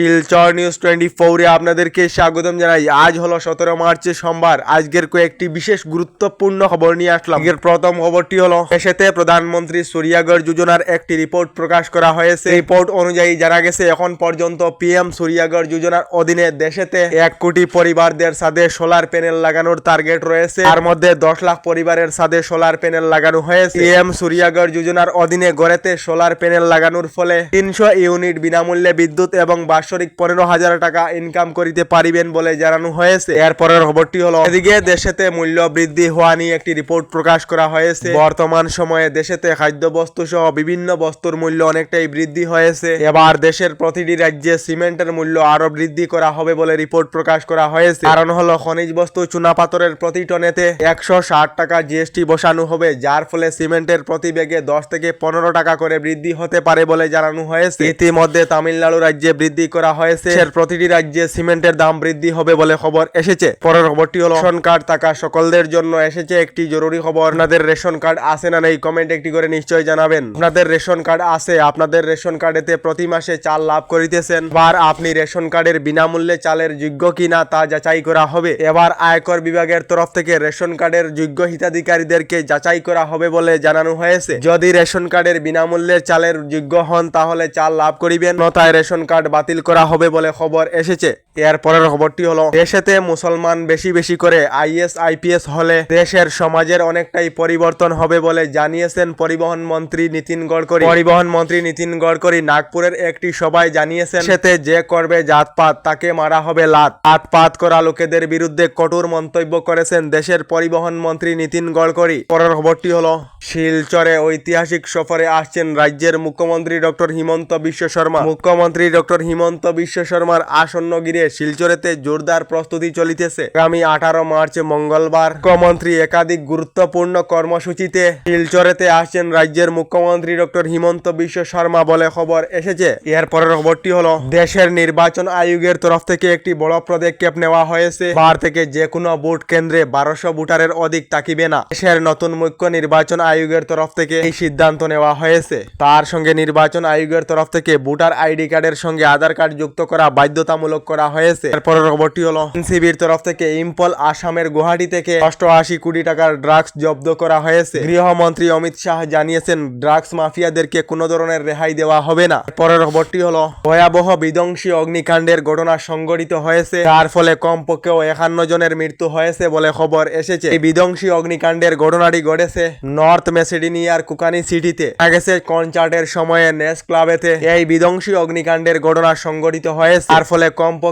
Silchar news twenty ফোরে আপনাদেরকে স্বাগতম জানাই। আজ হলো সতেরো মার্চের সোমবার। আজকের কয়েকটি বিশেষ গুরুত্বপূর্ণ খবর নিয়ে আসলাম। আজকের প্রথম খবরটি হলো, দেশেতে প্রধানমন্ত্রী সূর্যাগড় যোজনার একটি রিপোর্ট প্রকাশ করা হয়েছে। রিপোর্ট অনুযায়ী জানা গেছে, এখন পর্যন্ত পিএম সূর্যাগড় যোজনার অধীনে দেশেতে এক কোটি পরিবারদের সাথে সোলার প্যানেল লাগানোর টার্গেট রয়েছে। তার মধ্যে দশ লাখ পরিবারের সাথে সোলার প্যানেল লাগানো হয়েছে। পিএম সূর্যাগড় যোজনার অধীনে গড়েতে সোলার প্যানেল লাগানোর ফলে তিনশো ইউনিট বিনামূল্যে বিদ্যুৎ এবং বাৎসরিক পনেরো হাজার টাকা ইনকাম করিতে পারিবেন বলে জানানো হয়েছে। এরপরের খবরটি হলো, এদিকে দেশেতে মূল্য বৃদ্ধি হওয়া নিয়ে একটি রিপোর্ট প্রকাশ করা হয়েছে। বর্তমান সময়ে দেশেতে খাদ্যবস্তু সহ বিভিন্ন বস্তুর মূল্য অনেকটাই বৃদ্ধি হয়েছে। এবার দেশের প্রতিটি রাজ্যে সিমেন্টের মূল্য আরও বৃদ্ধি করা হবে বলে রিপোর্ট প্রকাশ করা হয়েছে। কারণ হলো, খনিজ বস্তু চুনাপাথরের প্রতি টনেতে একশো ষাট টাকা জিএসটি বসানো হবে, যার ফলে সিমেন্টের প্রতি ব্যাগে দশ থেকে পনেরো টাকা করে বৃদ্ধি হতে পারে বলে জানানো হয়েছে। ইতিমধ্যে তামিলনাড়ু রাজ্যে বৃদ্ধি করা হয়েছে। প্রতিটি রাজ্যে সিমেন্টের দাম বৃদ্ধি হবে বলে খবর এসেছে। পরের খবরটি হলো, রেশন কার্ড থাকা সকলদের জন্য এসেছে একটি জরুরি খবর। আপনাদের রেশন কার্ড আছে না নেই, কমেন্ট একটি করে নিশ্চয়ই জানাবেন। আপনাদের রেশন কার্ড আছে, আপনাদের রেশন কার্ডেতে প্রতি মাসে চাল লাভ করিতেছেন। এবার আপনি রেশন কার্ডের বিনামূল্যে চালের যোগ্য কিনা তা যাচাই করা হবে। এবার আয়কর বিভাগের তরফ থেকে রেশন কার্ডের যোগ্য হিতাধিকারীদেরকে যাচাই করা হবে বলে জানানো হয়েছে। যদি রেশন কার্ডের বিনামূল্যে চালের যোগ্য হন, তাহলে চাল লাভ করিবেন। নতায় রেশন কার্ড বাতিল করা হবে বলে খবর এসেছে। এর পরের খবরটি হলো, দেশেতে মুসলমান বেশি বেশি করে আইএস, আইপিএস হলে দেশের সমাজের অনেকটাই পরিবর্তন হবে বলে জানিয়েছেন পরিবহন মন্ত্রী নীতিন গডকরি। পরিবহন মন্ত্রী নীতিন গডকরি নাগপুরের একটি সভায় জানিয়েছেন সেতে যে করবে জাতপাত তাকে মারা হবে লাত। জাতপাত করা লোকেদের বিরুদ্ধে কঠোর মন্তব্য করেছেন দেশের পরিবহন মন্ত্রী নীতিন গডকরি। পরের খবরটি হলো, শিলচরে ঐতিহাসিক সফরে আসছেন রাজ্যের মুখ্যমন্ত্রী ডক্টর হিমন্ত বিশ্ব শর্মা। মুখ্যমন্ত্রী ডক্টর হিমন্ত বিশ্ব শর্মার আসন্ন গিরে শিলচরেতে জোরদার প্রস্তুতি চলিতেছে। আগামী আঠারো মার্চ মঙ্গলবার মুখ্যমন্ত্রী একাধিক গুরুত্বপূর্ণ কর্মসূচিতে শিলচরেতে আসছেন রাজ্যের মুখ্যমন্ত্রী ডক্টর হিমন্ত বিশ্ব শর্মা বলে খবর এসেছে। এর পরের খবরটি হলো, দেশের নির্বাচন আয়োগের তরফ থেকে একটি বড় পদক্ষেপ নেওয়া হয়েছে। বার থেকে যে কোনো ভোট কেন্দ্রে বারোশো ভোটারের অধিক তাকিবে না। দেশের নতুন মুখ্য নির্বাচন আয়োগের তরফ থেকে এই সিদ্ধান্ত নেওয়া হয়েছে। তার সঙ্গে নির্বাচন আয়োগের তরফ থেকে ভোটার আইডি কার্ডের সঙ্গে আধার কার্ড যুক্ত করা বাধ্যতামূলক করা হয়েছে। এরপরের খবরটি হলো এনসিবির তরফ থেকে ইম্পল আসামের গুয়াহাটি থেকে অষ্টআশি কোটি টাকার ড্রাগস জব্দ করা হয়েছে। গৃহমন্ত্রী অমিত শাহ জানিয়েছেন, ড্রাগস মাফিয়াদেরকে কোনো ধরনের রেহাই দেওয়া হবে না। পরের খবরটি হলো ভয়াবহ বিধ্বংসী অগ্নিকাণ্ডের ঘটনা সংঘটিত হয়েছে। যার ফলে কমপক্ষেও একান্ন জনের মৃত্যু হয়েছে বলে খবর এসেছে। এই বিধ্বংসী অগ্নিকাণ্ডের ঘটনাটি ঘটেছে নর্থ মেসিডিনিয়ার কুকানি সিটিতে। দেখা গেছে, কনসার্টের সময়ে নেস ক্লাবেতে এই বিধ্বংসী অগ্নিকাণ্ডের ঘটনা সংঘটিত হয়েছে। তার ফলে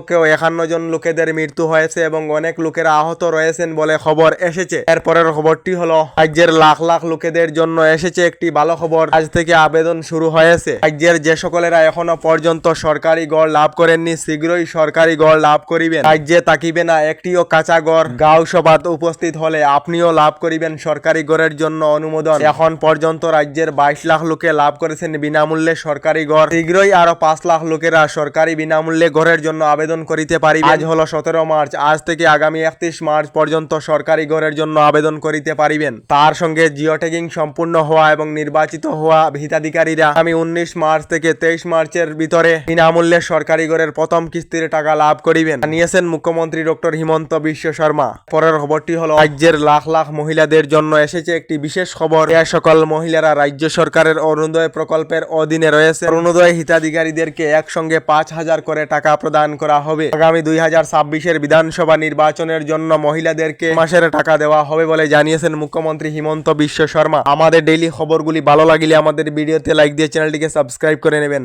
কমপক্ষেও একান্ন জন লোকেদের মৃত্যু হয়েছে এবং অনেক লোকেরা আহত রয়েছেন বলে খবর এসেছে। এরপরের খবরটি হলো, রাজ্যের লাখ লাখ লোকেদের জন্য এসেছে একটি ভালো খবর। আজ থেকে আবেদন শুরু হয়েছে। রাজ্যের যে সকলেরা এখনও পর্যন্ত সরকারি গড় লাভ করেননি, শীঘ্রই সরকারি গড় লাভ করিবেন। রাজ্যে তাকিবে না, একটিও কাঁচা গড়। গাঁও সভাত উপস্থিত হলে আপনিও লাভ করিবেন সরকারি গড়ের জন্য অনুমোদন। এখন পর্যন্ত রাজ্যের বাইশ লাখ লোকে লাভ করেছেন বিনামূল্যে সরকারি গড়। শীঘ্রই আরও পাঁচ লাখ লোকেরা সরকারি বিনামূল্যে ঘরের জন্য আবেদন করিতে পারিবে আজ হলো সতেরো মার্চ, আজ থেকে আগামী একত্রিশ মার্চ পর্যন্ত সরকারি ঘরের জন্য আবেদন করিতে পারিবেন। তার সঙ্গে জিও ট্যাগিং সম্পূর্ণ হওয়া এবং নির্বাচিত হওয়া হিতাধিকারীরা আমি উনিশ মার্চ থেকে তেইশ মার্চের ভিতরে বিনামূল্যে সরকারি ঘরের প্রথম কিস্তির টাকা লাভ করিবেন। জানিয়েছেন মুখ্যমন্ত্রী ডক্টর হিমন্ত বিশ্ব শর্মা। পরের খবরটি হলো, রাজ্যের লাখ লাখ মহিলাদের জন্য এসেছে একটি বিশেষ খবর। এ সকল মহিলারা রাজ্য সরকারের অরুণোদয় প্রকল্পের অধীনে রয়েছে। অরুণোদয় হিতাধিকারীদেরকে একসঙ্গে পাঁচ হাজার করে টাকা প্রদান করা হবে। আগামী দুই হাজার ছাব্বিশের বিধানসভা নির্বাচনের জন্য মহিলাদেরকে মাসের টাকা দেওয়া হবে বলে জানিয়েছেন মুখ্যমন্ত্রী হিমন্ত বিশ্ব শর্মা। আমাদের ডেইলি খবরগুলি ভালো লাগলে আমাদের ভিডিওতে লাইক দিয়ে চ্যানেলটিকে সাবস্ক্রাইব করে নেবেন।